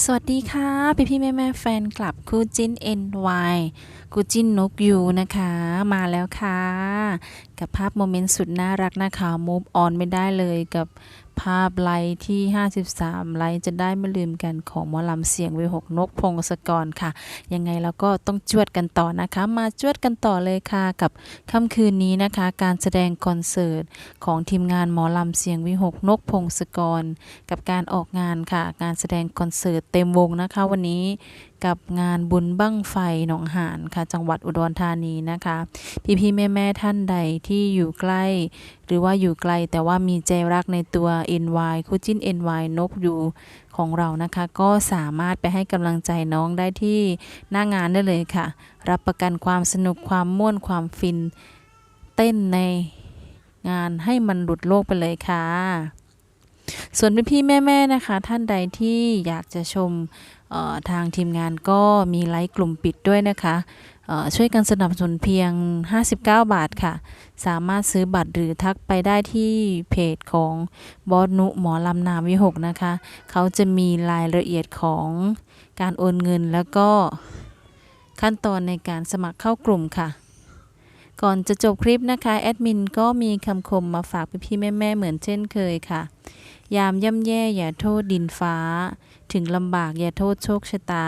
สวัสดีค่ะ พี่พี่แม่แม่แฟนคลับคู่จิ้น NY คู่จิ้นนกยูนะคะ มาแล้วค่ะ กับภาพโมเมนต์สุดน่ารักนะคะ มูฟออนไม่ได้เลยกับ ภาพไลค์ที่ 53 ไลค์จะได้ไม่ลืมกันของหมอลำเสียงเวหกนกพงศกรค่ะ ยังไงเราก็ต้องจวดกันต่อนะคะ มาจวดกันต่อเลยค่ะกับค่ำคืนนี้นะคะ การแสดงคอนเสิร์ตของทีมงานหมอลำเสียงวิหกนกพงศกร กับการออกงานค่ะ การแสดงคอนเสิร์ตเต็มวงนะคะ วันนี้ กับงานบุญบั้งไฟหนองหานค่ะ จังหวัดอุดรธานีนะคะ พี่พี่แม่แม่ท่านใดที่อยู่ใกล้ หรือว่าอยู่ไกลแต่ว่ามีใจรักในตัว NY คู่จิ้น NY นกยูของเรานะคะ ก็สามารถไปให้กำลังใจน้องได้ที่หน้างานได้เลยค่ะ รับประกันความสนุกความม่วนความฟินเต้นในงานให้มันหลุดโลกไปเลยค่ะ ส่วนพี่ๆแม่ๆนะคะ ท่านใดที่อยากจะชมทางทีมงานก็มีไลฟ์กลุ่มปิดด้วยนะคะช่วยกันสนับสนุนเพียง 59 บาทค่ะ สามารถซื้อบัตรหรือทักไปได้ที่เพจของบอสนุหมอลำนามวิหกนะคะ เขาจะมีรายละเอียดของการโอนเงินแล้วก็ขั้นตอนในการสมัครเข้ากลุ่มค่ะ ก่อนจะจบคลิปนะคะ แอดมินก็มีคำคมมาฝากพี่ๆแม่ ๆ เหมือนเช่นเคยค่ะ ยามย่ำแย่อย่าโทษดินฟ้า ถึงลำบากอย่าโทษโชคชะตา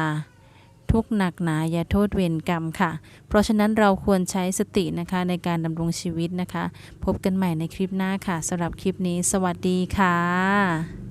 ทุกหนักหนาอย่าโทษเวรกรรมค่ะ เพราะฉะนั้นเราควรใช้สตินะคะในการดำรงชีวิตนะคะ พบกันใหม่ในคลิปหน้าค่ะสำหรับคลิปนี้ สวัสดีค่ะ